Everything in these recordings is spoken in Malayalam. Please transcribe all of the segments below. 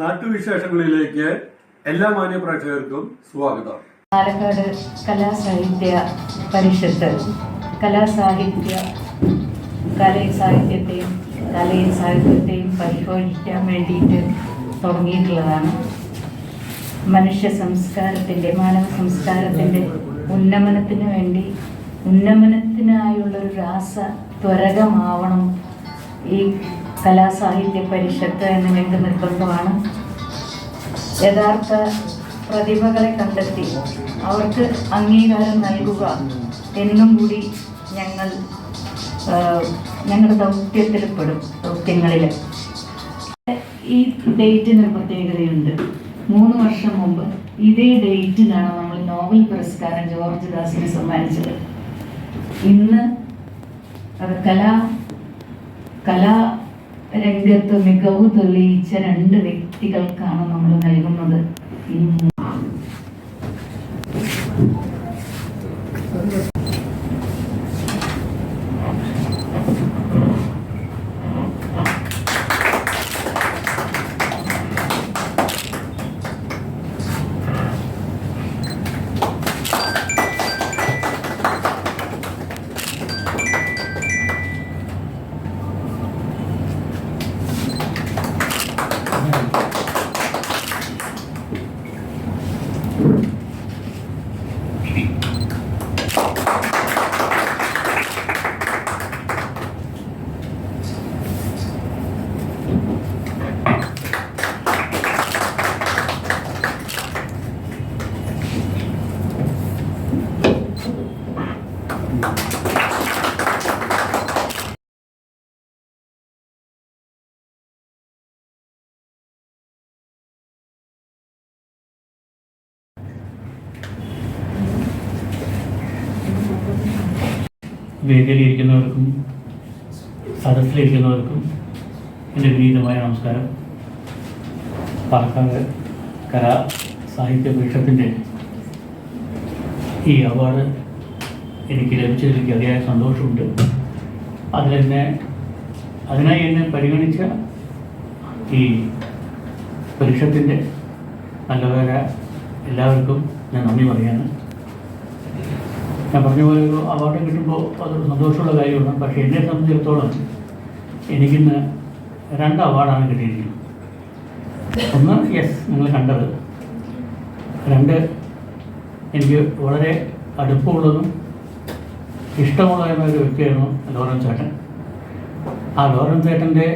നാട്ടുവിശേഷങ്ങളിലേക്ക് എല്ലാ മാന്യ പ്രേക്ഷകർക്കും സ്വാഗതം. പാലക്കാട് കലാസാഹിത്യ പരിഷത്ത്. കലാസാഹിത്യ കലയും സാഹിത്യത്തെയും കലയും സാഹിത്യത്തെയും പരിപോഷിക്കാൻ വേണ്ടിയിട്ട് തുടങ്ങിയിട്ടുള്ളതാണ്. മനുഷ്യ സംസ്കാരത്തിന്റെ മാനവ സംസ്കാരത്തിന്റെ ഉന്നമനത്തിന് വേണ്ടി ഉന്നമനത്തിനായുള്ളൊരു രാസ ത്വരകമാവണം ഈ കലാസാഹിത്യ പരിഷത്ത് എന്ന് ഞങ്ങൾക്ക് നിർബന്ധമാണ്. യഥാർത്ഥ പ്രതിഭകളെ കണ്ടെത്തി അവർക്ക് അംഗീകാരം നൽകുക എന്നും കൂടി ഞങ്ങൾ ഞങ്ങളുടെ ദൗത്യത്തിൽ പെടും ദൗത്യങ്ങളിൽ. ഈ ഡേറ്റിന് പ്രത്യേകതയുണ്ട്. മൂന്ന് വർഷം മുമ്പ് ഇതേ ഡേറ്റിലാണ് നമ്മൾ നോബൽ പുരസ്കാരം ജോർജ് ദാസിന് സമ്മാനിച്ചത്. ഇന്ന് കലാ കലാ രംഗത്ത് മികവ് തെളിയിച്ച രണ്ട് വ്യക്തികൾക്കാണ് നമ്മൾ നൽകുന്നത്. വേദിയിലിരിക്കുന്നവർക്കും സദസ്സിലിരിക്കുന്നവർക്കും എന്റെ വിനീതമായ നമസ്കാരം. പാലക്കാട് കലാ സാഹിത്യ പരിഷത്തിന്റെ ഈ അവാർഡ് എനിക്ക് ലഭിച്ചതിൽ എനിക്ക് അതിയായ സന്തോഷമുണ്ട്. അതിലെന്നെ അതിനായി എന്നെ പരിഗണിച്ച ഈ പരിഷത്തിന്റെ നല്ലവരെ എല്ലാവർക്കും ഞാൻ നന്ദി പറയാണ് ഞാൻ പറഞ്ഞ പോലെ ഒരു അവാർഡ് കിട്ടുമ്പോൾ അതൊരു സന്തോഷമുള്ള കാര്യമാണ്. പക്ഷേ എന്നെ സംബന്ധിച്ചിടത്തോളം എനിക്കിന്ന് രണ്ട് അവാർഡാണ് കിട്ടിയിരിക്കുന്നത്. ഒന്ന് യെസ് നിങ്ങൾ കണ്ടത്. രണ്ട് എനിക്ക് വളരെ അടുപ്പമുള്ളതും ഇഷ്ടമുള്ളതുമായ ഒരു വ്യക്തിയായിരുന്നു ലോറൻസ് ചേട്ടൻ. ആ ലോറൻസ് ചേട്ടന്റെ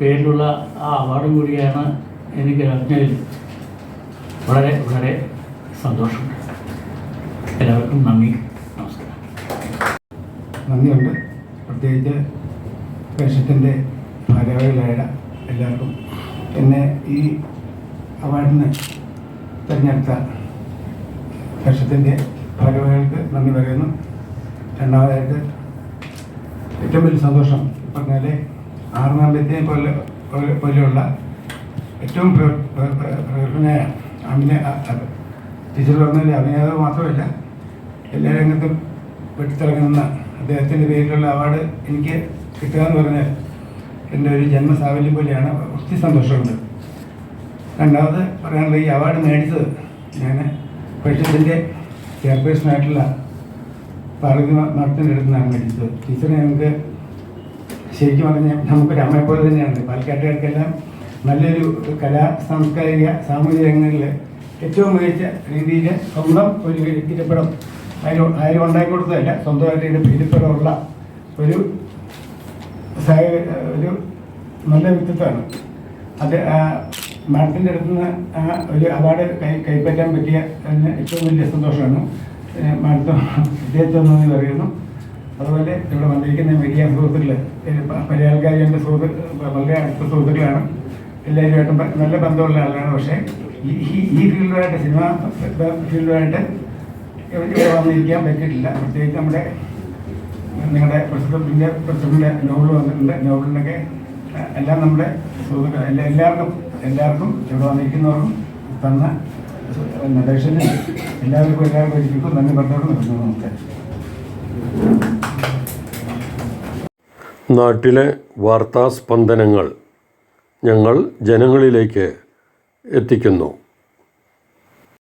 പേരിലുള്ള ആ അവാർഡും കൂടിയാണ് എനിക്ക് അജ്ഞയിൽ വളരെ വളരെ സന്തോഷമുണ്ട് എല്ലാവർക്കും നന്ദി. നന്ദിയുണ്ട്. പ്രത്യേകിച്ച് വേഷത്തിന്റെ ഭാരവാഹികളായ എല്ലാവർക്കും എന്നെ ഈ അവാർഡിന് തിരഞ്ഞെടുത്ത വേഷത്തിന്റെ ഭാരവാഹികൾക്ക് നന്ദി പറയുന്നു. രണ്ടാമതായിട്ട് ഏറ്റവും വലിയ സന്തോഷം പറഞ്ഞാൽ ആറുനാമ്പത്തെ പോലെ പോലെ- പോലെയുള്ള ഏറ്റവും പ്രഗത്ഭനായ അഭിനയ ടീച്ചർ പറഞ്ഞാൽ അഭിനേതാവ് മാത്രമല്ല എല്ലാ രംഗത്തും വെട്ടിത്തിളങ്ങുന്ന അദ്ദേഹത്തിന്റെ പേരിലുള്ള അവാർഡ് എനിക്ക് കിട്ടുക എന്ന് പറഞ്ഞാൽ എന്റെ ഒരു ജന്മസാഫല്യം പോലെയാണ്. ഒത്തിരി സന്തോഷമുണ്ട്. രണ്ടാമത് പറയാനുള്ള ഈ അവാർഡ് മേടിച്ചത് ഞാൻ പരിഷത്തിന്റെ ചെയർപേഴ്സണായിട്ടുള്ള പാർവതി മാഡത്തിന്റെ അടുത്ത് നിന്നാണ് മേടിച്ചത്. ടീച്ചറെ നമുക്ക് ശരിക്കും പറഞ്ഞാൽ നമുക്കൊരു അമ്മയെ പോലെ തന്നെയാണ്. പാലക്കാട്ടുകാർക്കെല്ലാം നല്ലൊരു കലാ സാംസ്കാരിക സാമൂഹിക രംഗങ്ങളിൽ ഏറ്റവും മികച്ച രീതിയിൽ സ്വന്തം ഒരു ഇരിപ്പിടം ആരും ആരും ഉണ്ടാക്കി കൊടുത്തതല്ല. സ്വന്തമായിട്ട് ഇതിന് ഇരിപ്പിടമുള്ള ഒരു സഹ- ഒരു നല്ല വ്യക്തിത്വമാണ്. അത് മാഡത്തിന്റെ അടുത്ത് നിന്ന് ആ ഒരു അവാർഡ് കൈ കൈപ്പറ്റാൻ പറ്റിയ ഏറ്റവും വലിയ സന്തോഷമാണ്. മാഡത്തോ ഇദ്ദേഹത്തെ നന്ദി പറയുന്നു അതുപോലെ ഇവിടെ വന്നിരിക്കുന്ന വലിയ സുഹൃത്തുക്കൾ പല ആൾക്കാർ എന്റെ സുഹൃത്ത് വളരെ അടുത്ത സുഹൃത്തുക്കളാണ്. എല്ലാവരുമായിട്ടും നല്ല ബന്ധമുള്ള ആളാണ്. പക്ഷേ ഈ- ഈ ഫീൽഡുമായിട്ട് സിനിമ ഫീൽഡുമായിട്ട് ഇവിടെ വന്നിരിക്കാൻ പറ്റിയിട്ടില്ല. പ്രത്യേകിച്ച് നമ്മുടെ നിങ്ങളുടെ പ്രസിഡന്റിന്റെ പ്രസിഡന്റിന്റെ നോവൽ വന്നിട്ടുണ്ട്. നോവലിനൊക്കെ എല്ലാം നമ്മുടെ എല്ലാവർക്കും എല്ലാവർക്കും ഇവിടെ വന്നിരിക്കുന്നവർക്കും തന്ന നടേഷന് എല്ലാവർക്കും എല്ലാവർക്കും ഇരിക്കും നന്ദി പറഞ്ഞവർക്ക് നിർത്തുന്നു. നമസ്കാരം. നാട്ടിലെ വാർത്താ സ്പന്ദനങ്ങൾ ഞങ്ങൾ ജനങ്ങളിലേക്ക് എത്തിക്കുന്നു.